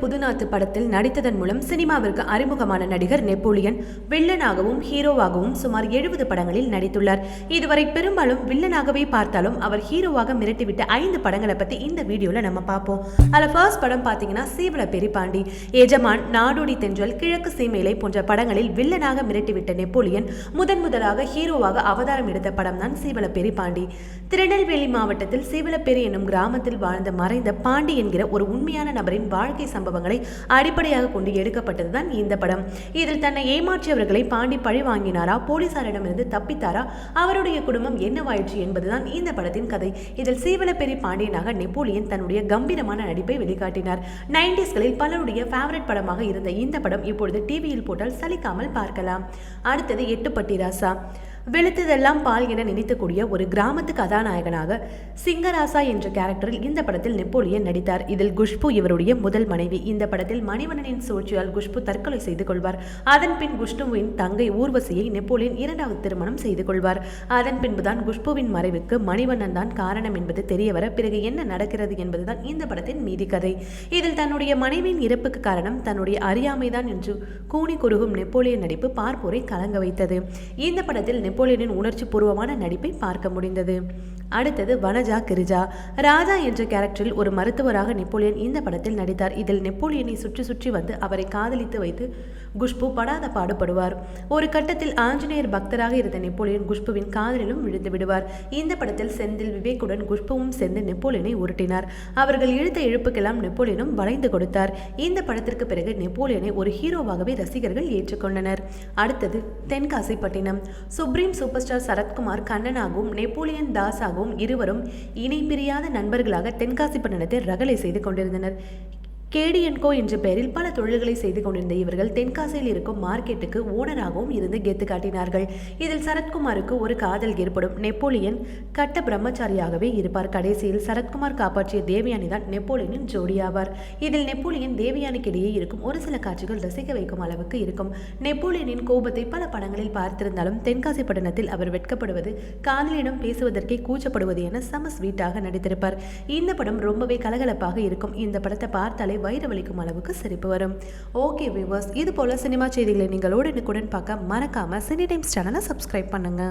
புதுநாத்து படத்தில் நடித்ததன் மூலம் சினிமாவிற்கு அறிமுகமான நடிகர் நெப்போலியன் வில்லனாகவும் ஹீரோவாகவும் சுமார் எழுபது படங்களில் நடித்துள்ளார். இதுவரை பெரும்பாலும் வில்லனாகவே பார்த்தாலும் அவர் ஹீரோவாக மிரட்டிவிட்ட ஐந்து படங்களை பத்தி இந்த வீடியோல நம்ம பார்ப்போம். அதில் ஃபர்ஸ்ட் படம் பார்த்தீங்கன்னா சீவல பெரிபாண்டி எஜமான் நாடோடி தென்றல் கிழக்கு சீமையிலை போன்ற படங்களில் வில்லனாக மிரட்டிவிட்ட நெப்போலியன் முதன் முதலாக ஹீரோவாக அவதாரம் எடுத்த படம் தான் சீவல பெரிபாண்டி திருநெல்வேலி மாவட்டத்தில் சீவலப்பேரி என்னும் கிராமத்தில் வாழ்ந்த மறைந்த பாண்டி என்கிற ஒரு உண்மையான நபரின் வாழ்க்கை சம்பவங்களை அடிப்படையாக கொண்டு எடுக்கப்பட்டதுதான் இந்த படம். இதில் தன்னை ஏமாற்றியவர்களை பாண்டி பழி வாங்கினாரா? போலீசாரிடமிருந்து தப்பித்தாரா? அவருடைய குடும்பம் என்னவாயிற்று என்பதுதான் இந்த படத்தின் கதை. இதில் சீவலப்பெரி பாண்டியனாக நெப்போலியன் தன்னுடைய கம்பீரமான நடிப்பை வெளிக்காட்டினார். நைன்டிஸ்களில் பலருடைய ஃபேவரட் படமாக இருந்த இந்த படம் இப்பொழுது டிவியில் போட்டால் சலிக்காமல் பார்க்கலாம். அடுத்தது எட்டுப்பட்டி ராசா. வெளுத்ததெல்லாம் பால் என நினைத்தக்கூடிய ஒரு கிராமத்து கதாநாயகனாக சிங்கராசா என்ற கேரக்டரில் இந்த படத்தில் நெப்போலியன் நடித்தார். இதில் குஷ்பு இவருடைய முதல் மனைவி. இந்த படத்தில் மணிவண்ணனின் சூழ்ச்சியால் குஷ்பு தற்கொலை செய்து கொள்வார். அதன் பின் குஷ்ணுவின் தங்கை ஊர்வசியை நெப்போலியன் இரண்டாவது திருமணம் செய்து கொள்வார். அதன் பின்புதான் குஷ்புவின் மறைவுக்கு மணிவண்ணன் தான் காரணம் என்பது தெரியவர பிறகு என்ன நடக்கிறது என்பதுதான் இந்த படத்தின் மீதி கதை. இதில் தன்னுடைய மனைவியின் இறப்புக்கு காரணம் தன்னுடைய அறியாமைதான் என்று கூனி குறுகும் நெப்போலியன் நடிப்பு பார்ப்போரை கலங்க வைத்தது. இந்த படத்தில் நெப்போலியனின் உணர்ச்சி பூர்வமான நடிப்பை பார்க்க முடிந்தது. அடுத்தது வனஜா கிரிஜா. ராஜா என்ற கேரக்டரில் ஒரு மருத்துவராக நெப்போலியன் இந்த படத்தில் நடித்தார். இதில் நெப்போலியனை சுற்றி சுற்றி வந்து அவரை காதலித்து வைத்து குஷ்பு படாத பாடுபடுவார். ஒரு கட்டத்தில் ஆஞ்சநேயர் பக்தராக இருந்த நெப்போலியன் குஷ்புவின் காதலிலும் விழுந்து விடுவார். இந்த படத்தில் செந்தில் விவேக்குடன் குஷ்புவும் சேர்ந்து நெப்போலியனை உருட்டினார். அவர்கள் இழுத்த இழுப்புக்கெல்லாம் நெப்போலியனும் வளைந்து கொடுத்தார். இந்த படத்திற்கு பிறகு நெப்போலியனை ஒரு ஹீரோவாகவே ரசிகர்கள் ஏற்றுக்கொண்டனர். அடுத்தது Thenkasipattinam. Supreme super star Sarathkumar கண்ணனாகவும் Napoleon தாஸாகவும் இருவரும் இணை பிரியாத நண்பர்களாக தென்காசிப்பட்டினத்தை ரகலை செய்து கொண்டிருந்தனர். கேடிஎன்கோ என்ற பெயரில் பல தொழில்களை செய்து கொண்டிருந்த இவர்கள் தென்காசியில் இருக்கும் மார்க்கெட்டுக்கு ஓனராகவும் இருந்து கெத்து காட்டினார்கள். இதில் சரத்குமாருக்கு ஒரு காதல் ஏற்படும். நெப்போலியன் கட்ட பிரம்மச்சாரியாகவே இருப்பார். கடைசியில் சரத்குமார் காப்பாற்றிய தேவயானி தான் நெப்போலியனின் ஜோடியாவார். இதில் நெப்போலியன் தேவயானிக்கு இடையே இருக்கும் ஒரு சில காட்சிகள் ரசிக்க வைக்கும் அளவுக்கு இருக்கும். நெப்போலியனின் கோபத்தை பல படங்களில் பார்த்திருந்தாலும் தென்காசி பட்டணத்தில் அவர் வெட்கப்படுவது காதலியிடம் பேசுவதற்கே கூச்சப்படுவது என சம ஸ்வீட்டாக நடித்திருப்பார். இந்த படம் ரொம்பவே கலகலப்பாக இருக்கும். இந்த படத்தை பார்த்தாலே வயிறு வலிக்கும் அளவுக்கு சிரிப்பு வரும். ஓகே வியூவர்ஸ் இது போல சினிமா செய்திகளை நீங்கள் உடனுக்குடன் பார்க்க மறக்காம சினி டைம்ஸ் சேனலை சப்ஸ்கிரைப் பண்ணுங்க.